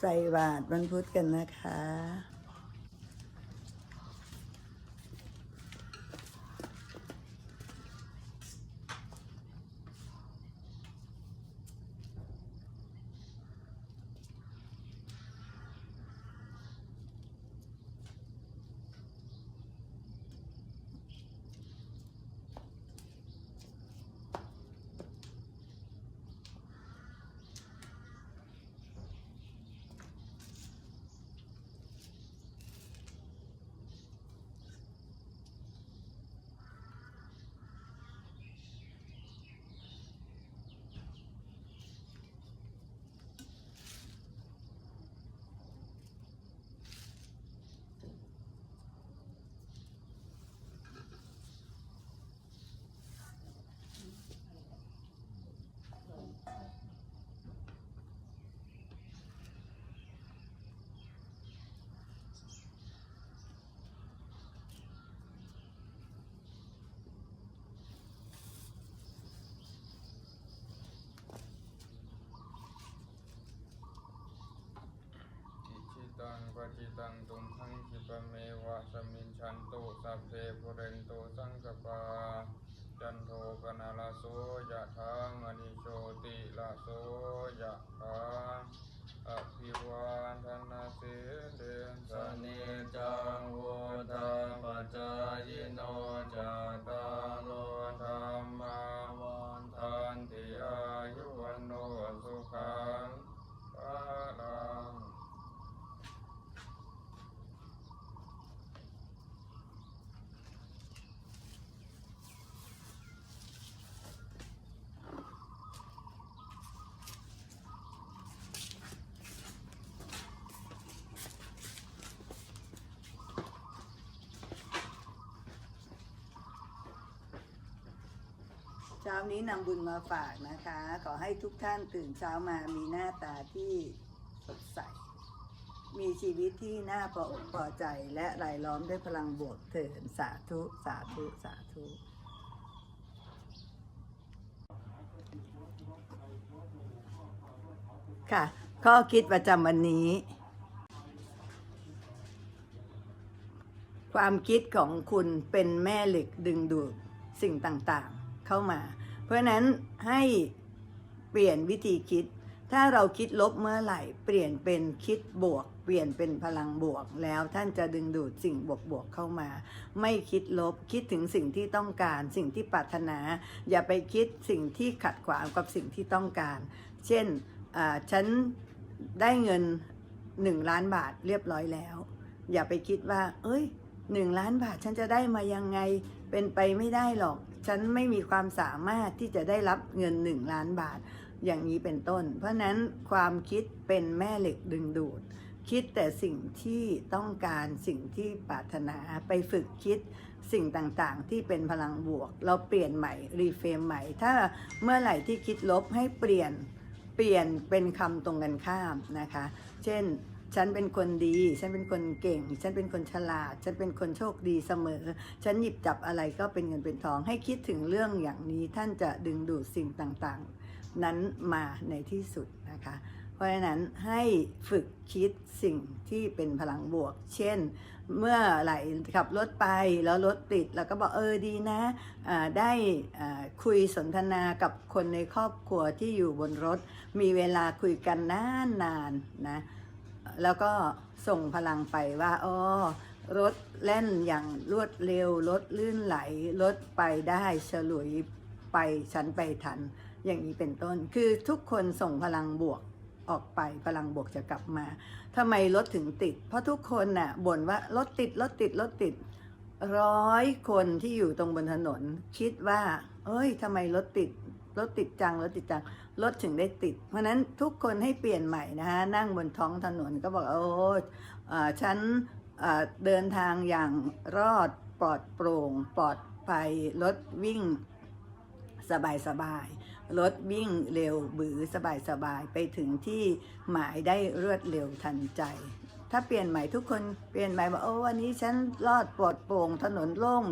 ใส่บาตรวันพุธกันนะคะ อิชิ ตังปฏิตังตุมหังคิปเมวะสมินชันตุสัพเพปุเรนตุสังกปาจันโทปนาลาโสยะทามณิโชติลาโสยะทาอภิวาทนาสิเดนสเนจังวุฒาปจจายโนจาตารโลธรรมาวันทันติอายุวันโนสุขังภาลัง เช้านี้นำบุญมาฝากนะคะ ขอให้ทุกท่านตื่นเช้ามามีหน้าตาที่สดใส มีชีวิตที่น่าพออกพอใจและรายล้อมด้วยพลังบวกเถิดสาธุ สาธุ สาธุค่ะ ข้อคิดประจำวันนี้ ความคิดของคุณเป็นแม่เหล็กดึงดูดสิ่งต่าง เข้ามา เพราะนั้นให้เปลี่ยนวิธีคิด ถ้าเราคิดลบเมื่อไหร่ เปลี่ยนเป็นคิดบวก เปลี่ยนเป็นพลังบวก แล้วท่านจะดึงดูดสิ่งบวกๆเข้ามา ไม่คิดลบคิดถึงสิ่งที่ต้องการสิ่งที่ปรารถนา อย่าไปคิดสิ่งที่ขัดขวางกับสิ่งที่ต้องการ เช่นฉันได้เงินหนึ่งล้านบาทเรียบร้อยแล้ว อย่าไปคิดว่า เอ้ยหนึ่งล้านบาทฉันจะได้มายังไงเป็นไปไม่ได้หรอก ฉันไม่มีความสามารถที่จะได้รับเงินหนึ่งล้านบาท อย่างนี้เป็นต้น เพราะฉะนั้นความคิดเป็นแม่เหล็กดึงดูด คิดแต่สิ่งที่ต้องการสิ่งที่ปรารถนาไปฝึกคิดสิ่งต่างๆ ที่เป็นพลังบวก เราเปลี่ยนใหม่รีเฟรมใหม่ ถ้าเมื่อไหร่ที่คิดลบให้เปลี่ยนเปลี่ยนเป็นคำตรงกันข้ามนะคะ เช่น ฉันเป็นคนดี ฉันเป็นคนเก่ง ฉันเป็นคนฉลาด ฉันเป็นคนโชคดีเสมอ ฉันหยิบจับอะไรก็เป็นเงินเป็นทอง ให้คิดถึงเรื่องอย่างนี้ท่านจะดึงดูดสิ่งต่างๆ นั้นมาในที่สุดนะคะ เพราะฉะนั้นให้ฝึกคิดสิ่งที่เป็นพลังบวก เช่น เมื่อไหร่ขับรถไปแล้วรถติดแล้วก็บอกเออดีนะอ่าได้คุยสนทนากับคนในครอบครัวที่อยู่บนรถ มีเวลาคุยกันนานๆนนะ แล้วก็ส่งพลังไปว่าอ๋อรถแล่นอย่างรวดเร็ว รถลื่นไหล รถไปได้ฉลุยไปฉันไปทัน อย่างนี้เป็นต้น คือทุกคนส่งพลังบวกออกไปพลังบวกจะกลับมาทำไมรถถึงติด เพราะทุกคนน่ะบ่นว่ารถติดรถติดรถติดร้อยคนที่อยู่ตรงบนถนน คิดว่า เอ้ยทำไมรถติด รถติดจังรถติดจังรถถึงได้ติด เพราะนั้นทุกคนให้เปลี่ยนใหม่นะฮะนั่งบนท้องถนนก็บอกโอ้อฉันเดินทางอย่างรอดปลอดโปร่งปลอดภัยรถวิ่งสบายสบายรถวิ่งเร็วบือสบายสบายไปถึงที่หมายได้รวดเร็วทันใจ ถ้าเปลี่ยนใหม่ทุกคนเปลี่ยนใหม่บอกโอ้วันนี้ฉันรอดปลอดโปร่งถนนโล่ง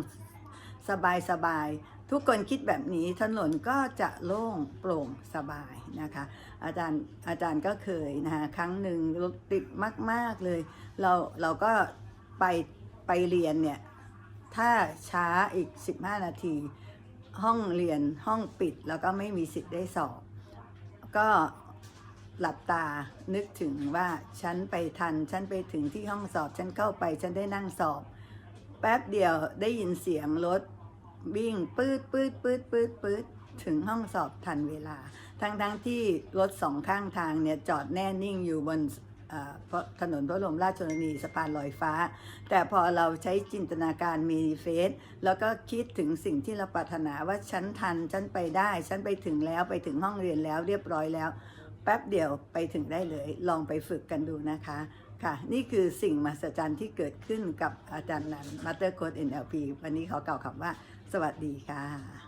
สบายสบาย ทุกคนคิดแบบนี้ถนนก็จะโล่งโปร่งสบายนะคะ อาจารย์อาจารย์ก็เคยนะคะครั้งหนึ่งรถติดมาก ๆเลย เราเราก็ไปไปเรียนเนี่ยถ้าช้าอีก 15 นาที ห้องเรียนห้องปิดแล้วก็ไม่มีสิทธิ์ได้สอบ ก็หลับตานึกถึงว่าฉันไปทัน ฉันไปถึงที่ห้องสอบ ฉันเข้าไป ฉันได้นั่งสอบ แป๊บเดียวได้ยินเสียงรถ วิ่งปืดปืดปืดปืดปืดถึงห้องสอบทันเวลา ทั้งทั้งๆที่รถสองข้างทางเนี่ยจอดแน่นิ่งอยู่บนถนนพระบรมราชชนนีสะพานลอยฟ้า แต่พอเราใช้จินตนาการมีเฟสแล้วก็คิดถึงสิ่งที่เราปรารถนาว่าฉันทันฉันไปได้ ฉันไปถึงแล้วไปถึงห้องเรียนแล้วเรียบร้อยแล้ว แป๊บเดียวไปถึงได้เลย ลองไปฝึกกันดูนะคะค่ะ นี่คือสิ่งมหัศจรรย์ที่เกิดขึ้นกับอาจารย์นันมาสเตอร์โค้ด NLP วันนี้ขอกล่าวคำว่า สวัสดีค่ะ